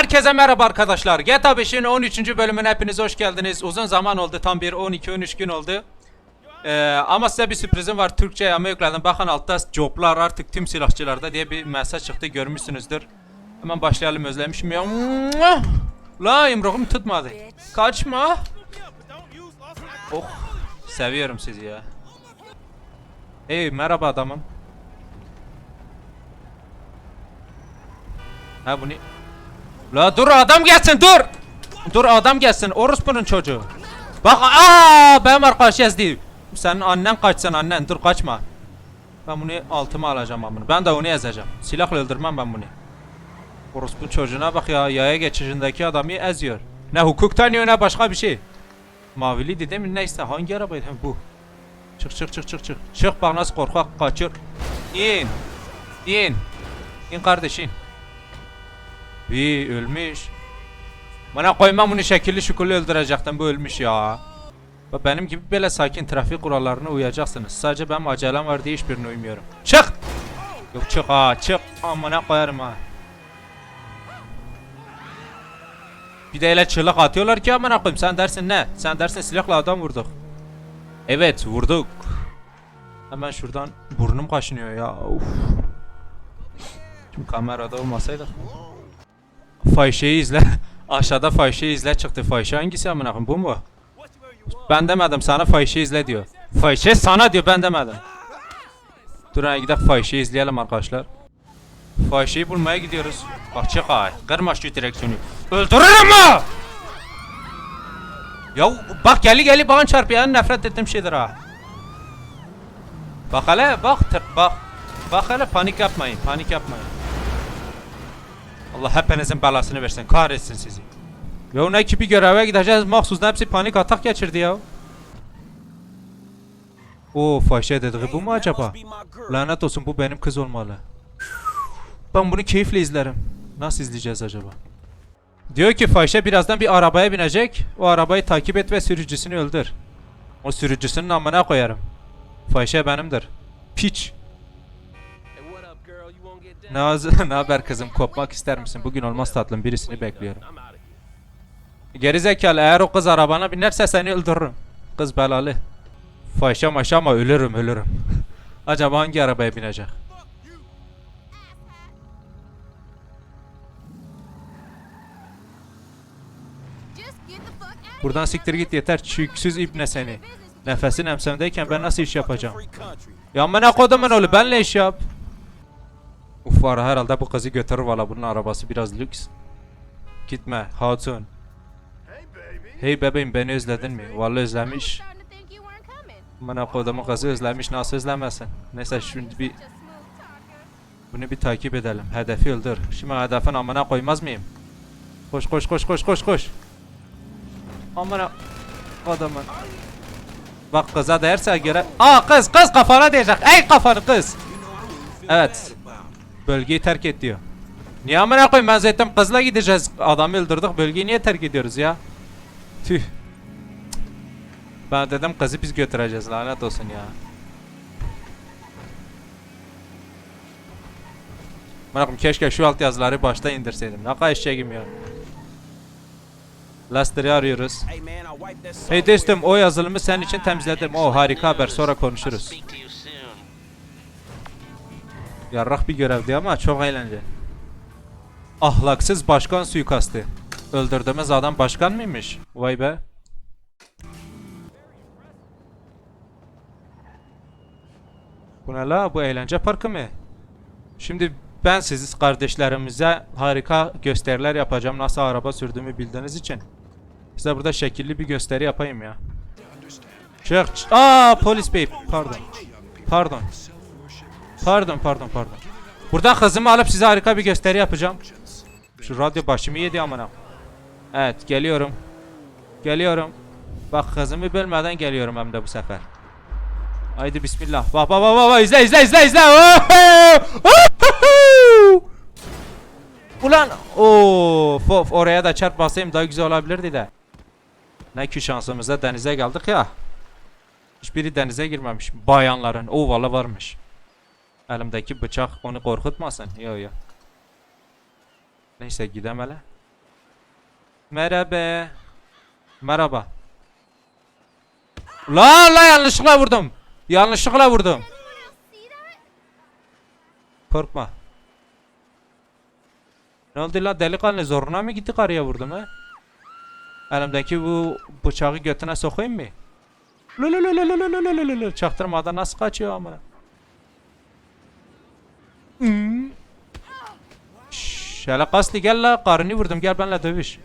Herkese merhaba arkadaşlar. GTA 5'in 13. bölümüne hepiniz hoş geldiniz. Uzun zaman oldu. Tam bir 12-13 gün oldu. Ee, ama size bir sürprizim var. Türkçe yama yükledim. Bakın altta joblar artık tüm silahçılarda diye bir mesaj çıktı. Görmüşsünüzdür. Hemen başlayalım özlemişim ya. La yumruğum tutmadı. Kaçma. Oh. Seviyorum sizi ya. Hey merhaba adamım. Ha bu ne? La dur adam gelsin dur. Dur adam gelsin orospunun çocuğu. Bak aa benim arkadaş yazdı. Senin annen kaçsın annen dur kaçma. Ben bunu altıma alacağım ben bunu. Ben de onu yazacağım. Silahla öldürmem ben bunu. Orospu çocuğuna bak ya yaya geçişindeki adamı eziyor. Ne hukuk tanıyor ne başka bir şey. Maviliydi değil mi neyse hangi arabaydı Ha, bu. Çık çık çık çık çık. Çık bak nasıl korkak kaçıyor. İn. İn. İn kardeşim. Bir ölmüş. Bana koymam bunu şekilli şükürlü öldürecektim bu ölmüş ya. Ve Benim gibi böyle sakin trafik kurallarına uyacaksınız. Sadece benim acelem var diye hiçbirine uymuyorum. Çık! Yok çık ha çık. Amına koyarım ha. Bir de öyle çığlık atıyorlar ki amına koyayım. Sen dersin ne? Sen dersin silahla adam vurduk. Evet vurduk. Hemen şuradan burnum kaşınıyor ya. Uf. Şimdi kamerada olmasaydı. Fahişeyi izle. Aşağıda fahişeyi izle çıktı. Fahişe hangisi amına bu mu? Ben demedim sana fahişe izle diyor. Fahişe sana diyor ben demedim. Dur hadi gidelim fahişeyi izleyelim arkadaşlar. Fahişeyi bulmaya gidiyoruz. Bak çık ay. Kırma şu direksiyonu. Öldürürüm ha! Ya bak geli geli bana çarpıyor. En nefret ettiğim şeydir ha. Bak hele bak bak. Bak hele panik yapmayın. Panik yapmayın. Allah hepinizin belasını versin. Kahretsin sizi. Ya ne ki bir göreve gideceğiz. Mahsus hepsi panik atak geçirdi ya. O fahişe dediği bu mu acaba? Lanet olsun bu benim kız olmalı. Ben bunu keyifle izlerim. Nasıl izleyeceğiz acaba? Diyor ki fahişe birazdan bir arabaya binecek. O arabayı takip et ve sürücüsünü öldür. O sürücüsünün amına koyarım. Fahişe benimdir. Piç. Ne haber kızım? Kopmak ister misin? Bugün olmaz tatlım. Birisini bekliyorum. Gerizekalı eğer o kız arabana binerse seni öldürürüm. Kız belalı. Fahişe maşa ama ölürüm ölürüm. Acaba hangi arabaya binecek? Buradan siktir git yeter çüksüz ibne seni. Nefesin emsemdeyken ben nasıl iş yapacağım? Ya amına kodumun oğlu benle iş yap. Uf var herhalde bu kızı götürür valla bunun arabası biraz lüks. Gitme hatun. Hey bebeğim beni özledin mi? Vallahi özlemiş. Amına kodumun kızı özlemiş nasıl özlemesin? Neyse şimdi bir. Bunu bir takip edelim. Hedefi öldür. Şimdi hedefin amına koymaz mıyım? Koş koş koş koş koş koş. Amına adamın. Bak kıza derse göre. Aa kız kız kafana diyecek. Ey kafanı kız. Evet. Bölgeyi terk et diyor. Niye amına koyayım ben zaten kızla gideceğiz. Adamı öldürdük. Bölgeyi niye terk ediyoruz ya? Tüh. Ben dedim kızı biz götüreceğiz lanet olsun ya. Bakın keşke şu alt yazıları başta indirseydim. Ne kadar eşeğim ya. Lester'i arıyoruz. Hey, dostum o yazılımı senin için temizledim. O harika haber sonra konuşuruz. Yarrak bir görevdi ama çok eğlenceli. Ahlaksız başkan suikastı. Öldürdüğümüz adam başkan mıymış? Vay be. Bu ne la? Bu eğlence parkı mı? Şimdi ben siz kardeşlerimize harika gösteriler yapacağım. Nasıl araba sürdüğümü bildiğiniz için. Size burada şekilli bir gösteri yapayım ya. Çık. Aa polis bey. Pardon. Pardon. Pardon pardon pardon. Buradan kızımı alıp size harika bir gösteri yapacağım. Şu radyo başımı yedi amına. Evet geliyorum. Geliyorum. Bak kızımı bölmeden geliyorum hem de bu sefer. Haydi bismillah. Bak bak bak bak izle izle izle izle. Ulan of of oraya da çarpmasayım daha güzel olabilirdi de. Ne ki şansımıza denize geldik ya. Hiçbiri denize girmemiş. Bayanların. O valla varmış. Elimdeki bıçak onu korkutmasın. Yo yo. Neyse gidem hele. Merhaba. Merhaba. La la yanlışlıkla vurdum. Yanlışlıkla vurdum. Korkma. Ne oldu la delikanlı zoruna mı gitti karıya vurdum he? Elimdeki bu bıçağı götüne sokayım mı? Lululululululululul çaktırmadan nasıl kaçıyor amına? Şöyle kasli gel la karını vurdum gel benimle dövüş.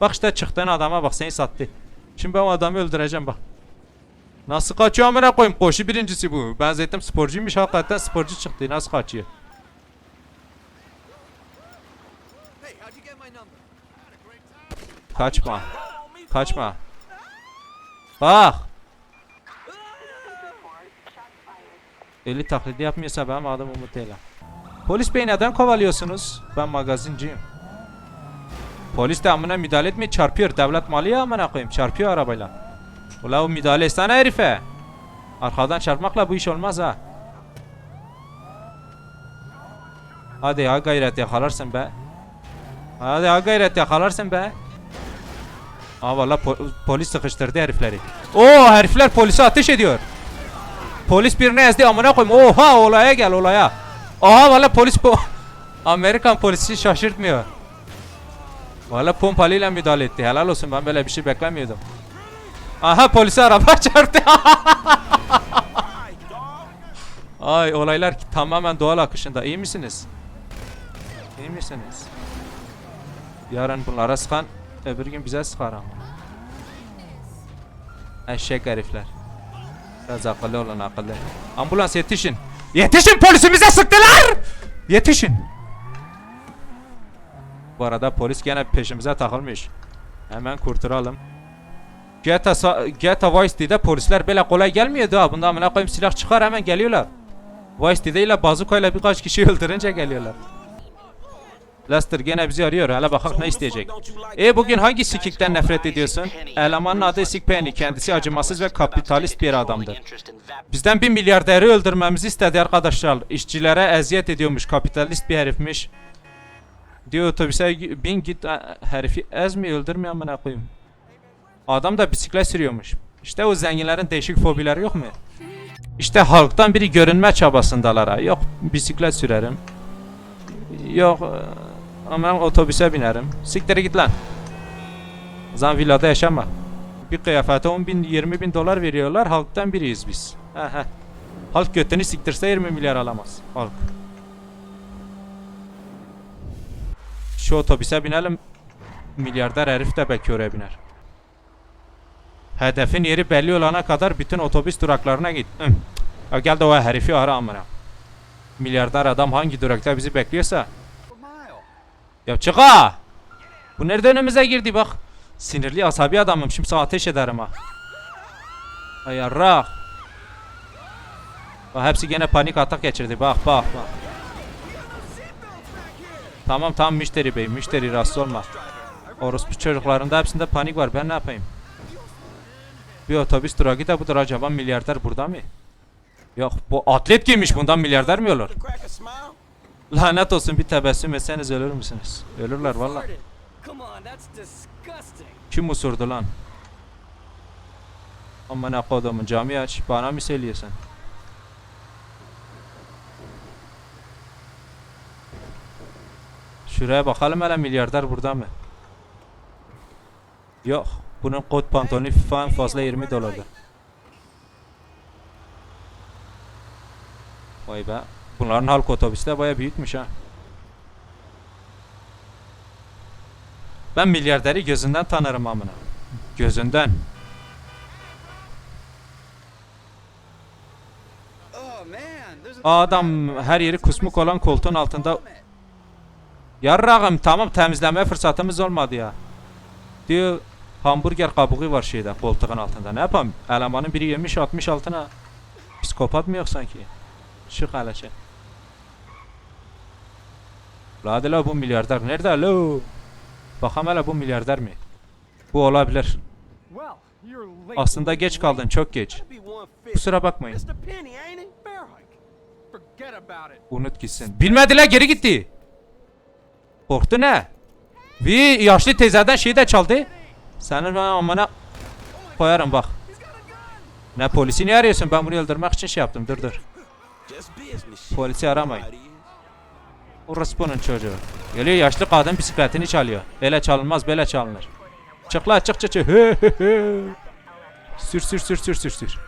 Bak işte çıktığın adama bak seni sattı. Şimdi ben o adamı öldüreceğim bak. Nasıl kaçıyor amına koyayım koşu birincisi bu. Ben zaten sporcuymuş hakikaten sporcu çıktı nasıl kaçıyor. Kaçma. Kaçma. Bak. Eli taklidi yapmıyorsa benim adamı umut eyle. Polis bey neden kovalıyorsunuz? Ben magazinciyim. Polis de amına müdahale etmiyor çarpıyor. Devlet malı ya amına koyayım çarpıyor arabayla. Ula o müdahale etsene herife. Arkadan çarpmakla bu iş olmaz ha. Hadi ya gayret yakalarsın be. Hadi ha gayret yakalarsın be. Aa valla po- polis sıkıştırdı herifleri. Oo herifler polise ateş ediyor. Polis birini ezdi amına koyayım. Oha olaya gel olaya. Aha valla polis po Amerikan polisi şaşırtmıyor. Valla pompalıyla müdahale etti. Helal olsun ben böyle bir şey beklemiyordum. Aha polise araba çarptı. Ay olaylar tamamen doğal akışında. İyi misiniz? İyi misiniz? Yarın bunlara sıkan öbür gün bize sıkar ama. Eşek herifler. Biraz akıllı olun akıllı. Ambulans yetişin. Yetişin polisimize sıktılar. Yetişin. Bu arada polis gene peşimize takılmış. Hemen kurtaralım. GTA, GTA Vice City'de polisler böyle kolay gelmiyordu ha. Bunda amına koyayım silah çıkar hemen geliyorlar. Vice City'de ile bazukayla birkaç kişi öldürünce geliyorlar. Lester gene bizi arıyor. Hele bakalım ne isteyecek. E bugün hangi sikikten nefret ediyorsun? Elemanın adı Sik Penny. Kendisi acımasız ve kapitalist bir adamdır. Bizden bir milyarderi öldürmemizi istedi arkadaşlar. İşçilere eziyet ediyormuş. Kapitalist bir herifmiş. Diyor otobüse bin git e, herifi ezmi öldürme amına koyayım. Adam da bisiklet sürüyormuş. İşte o zenginlerin değişik fobileri yok mu? İşte halktan biri görünme çabasındalar. Yok bisiklet sürerim. Yok ama otobüse binerim. Siktir git lan. O zaman villada yaşama. Bir kıyafete 10 bin 20 bin dolar veriyorlar. Halktan biriyiz biz. He. Halk götünü siktirse 20 milyar alamaz. Halk. Şu otobüse binelim. Milyarder herif de belki oraya biner. Hedefin yeri belli olana kadar bütün otobüs duraklarına git. Hı. Gel de o herifi ara amına. Milyarder adam hangi durakta bizi bekliyorsa. Ya çık ha! Bu nerede önümüze girdi bak. Sinirli asabi adamım şimdi sana ateş ederim ha. Ay yarrak. Bak hepsi gene panik atak geçirdi bak bak bak. Tamam tamam müşteri bey müşteri rahatsız olma. Orospu çocuklarında hepsinde panik var ben ne yapayım? Bir otobüs durağı da budur acaba milyarder burada mı? Yok bu atlet giymiş bundan milyarder mi olur? Lanet olsun bir tebessüm etseniz ölür müsünüz? Ölürler valla. Kim usurdu lan? Aman ne kodumun cami aç. Bana mı söylüyorsun? Şuraya bakalım hele milyarder burada mı? Yok. Bunun kot pantolonu falan fazla 20 dolardı. Vay be. Bunların halk otobüsü de baya büyükmüş ha. Ben milyarderi gözünden tanırım amına. Gözünden. Aa, adam her yeri kusmuk olan koltuğun altında. Yarrağım tamam temizleme fırsatımız olmadı ya. Diyor hamburger kabuğu var şeyde koltuğun altında. Ne yapalım? Elemanın biri yemiş atmış altına. Psikopat mı yok sanki? Çık hele şey. La hadi la bu milyarder nerede lo? Bakalım hele bu milyarder mi? Bu olabilir. Aslında geç kaldın çok geç. Kusura bakmayın. Unut gitsin. Bilmediler geri gitti. Korktu ne? Bir yaşlı teyzeden şeyi de çaldı. Senin ben amına koyarım bak. Ne polisi niye arıyorsun? Ben bunu öldürmek için şey yaptım. Dur dur. Polisi aramayın. Orospu'nun çocuğu. Geliyor yaşlı kadın bisikletini çalıyor. Öyle çalınmaz böyle çalınır. Çık la çık çık çık. Sür sür sür sür sür sür.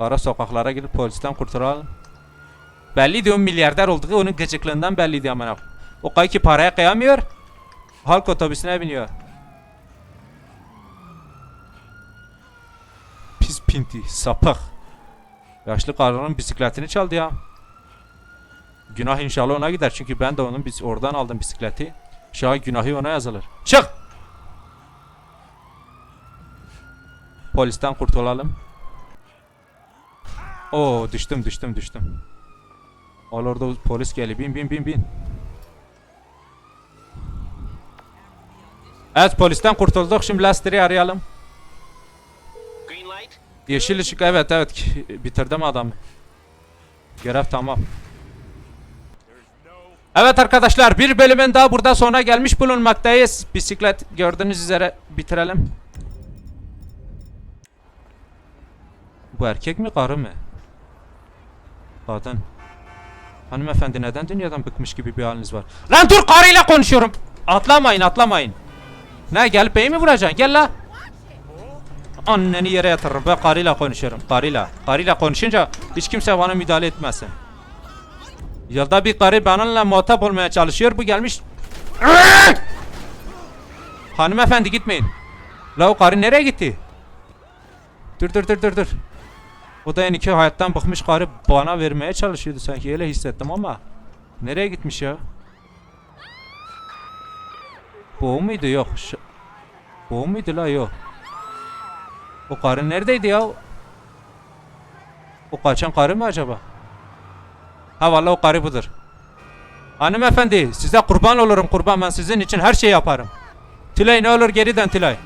Ara sokaklara gidip polisten kurtulalım. Belliydi o milyarder olduğu onun gıcıklığından belliydi amına. O kay ki paraya kıyamıyor. Halk otobüsüne biniyor. Pis pinti sapık. Yaşlı karının bisikletini çaldı ya. Günah inşallah ona gider çünkü ben de onun oradan aldım bisikleti. Şah günahı ona yazılır. Çık! Polisten kurtulalım. Oo düştüm düştüm düştüm. Orada polis geliyor. Bin bin bin bin. Evet polisten kurtulduk. Şimdi Lester'i arayalım. Yeşil ışık evet evet bitirdim adamı. Görev tamam. Evet arkadaşlar bir bölümün daha burada sona gelmiş bulunmaktayız. Bisiklet gördüğünüz üzere bitirelim. Bu erkek mi karı mı? Kadın. Hanımefendi neden dünyadan bıkmış gibi bir haliniz var? Lan dur karıyla konuşuyorum. Atlamayın atlamayın. Ne gelip beni mi vuracaksın? Gel la. Anneni yere yatırırım. Ben karıyla konuşuyorum. Karıyla. Karıyla konuşunca hiç kimse bana müdahale etmesin. Yılda bir karı benimle muhatap olmaya çalışıyor. Bu gelmiş. Hanımefendi gitmeyin. La o karı nereye gitti? Dur dur dur dur dur. O da en iki hayattan bıkmış karı bana vermeye çalışıyordu sanki öyle hissettim ama. Nereye gitmiş ya? Bu muydu? Yok. Ş- Bu o muydu la? Yok. O karı neredeydi ya? O kaçan karı mı acaba? Ha vallahi o karı budur. Hanımefendi size kurban olurum kurban ben sizin için her şey yaparım. Tülay ne olur geri dön Tülay.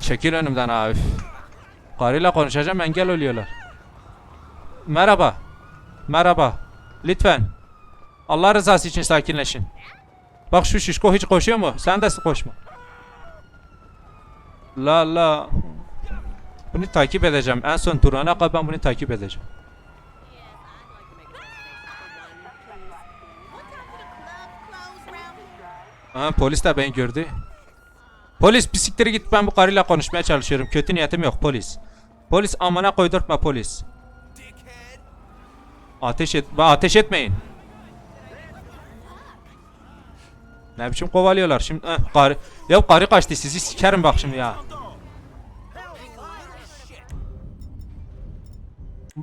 Çekil önümden üf. Karıyla konuşacağım engel oluyorlar. Merhaba. Merhaba. Lütfen. Allah rızası için sakinleşin. Bak şu şişko hiç koşuyor mu? Sen de koşma. La la. Bunu takip edeceğim. En son durana kadar ben bunu takip edeceğim. Aha, polis de beni gördü. Polis bisikleri git ben bu karıyla konuşmaya çalışıyorum. Kötü niyetim yok polis. Polis amına koydurtma polis. Ateş et, ateş etmeyin. Ne biçim kovalıyorlar şimdi? Eh, karı. Ya karı kaçtı sizi sikerim bak şimdi ya.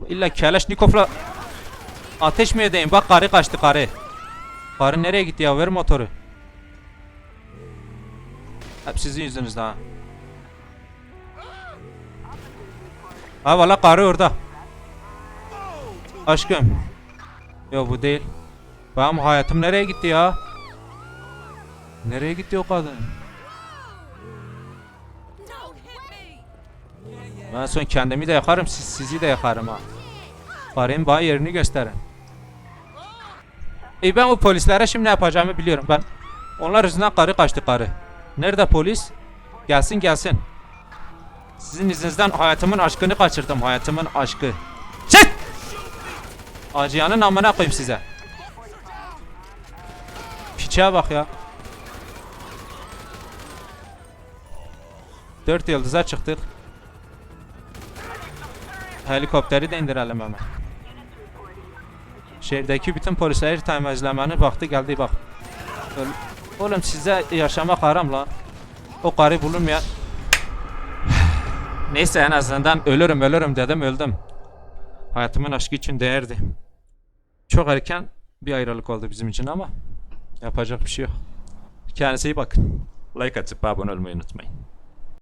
İlla Kalashnikov'la ateş mi edeyim? Bak karı kaçtı karı. Karı nereye gitti ya? Ver motoru. Hep sizin yüzünüzden ha. Ha valla karı orada. Aşkım. Yo bu değil. Benim hayatım nereye gitti ya? Nereye gitti o kadın? Ben son kendimi de yakarım, siz, sizi de yakarım ha. Karın bana yerini gösterin. E ben o polislere şimdi ne yapacağımı biliyorum. Ben onlar yüzünden karı kaçtı karı. Nerede polis? Gelsin gelsin. Sizin yüzünüzden hayatımın aşkını kaçırdım. Hayatımın aşkı. Çık! Acıyanın amına koyayım size. Piçe bak ya. Dört yıldıza çıktık. Helikopteri de indirelim hemen. Şehirdeki bütün polisleri temizlemenin vakti geldi bak. Oğlum size yaşamak haram. O karı bulunmayan... Neyse en azından ölürüm ölürüm dedim öldüm. Hayatımın aşkı için değerdi. Çok erken bir ayrılık oldu bizim için ama yapacak bir şey yok. Kendinize iyi bakın. Like atıp abone olmayı unutmayın.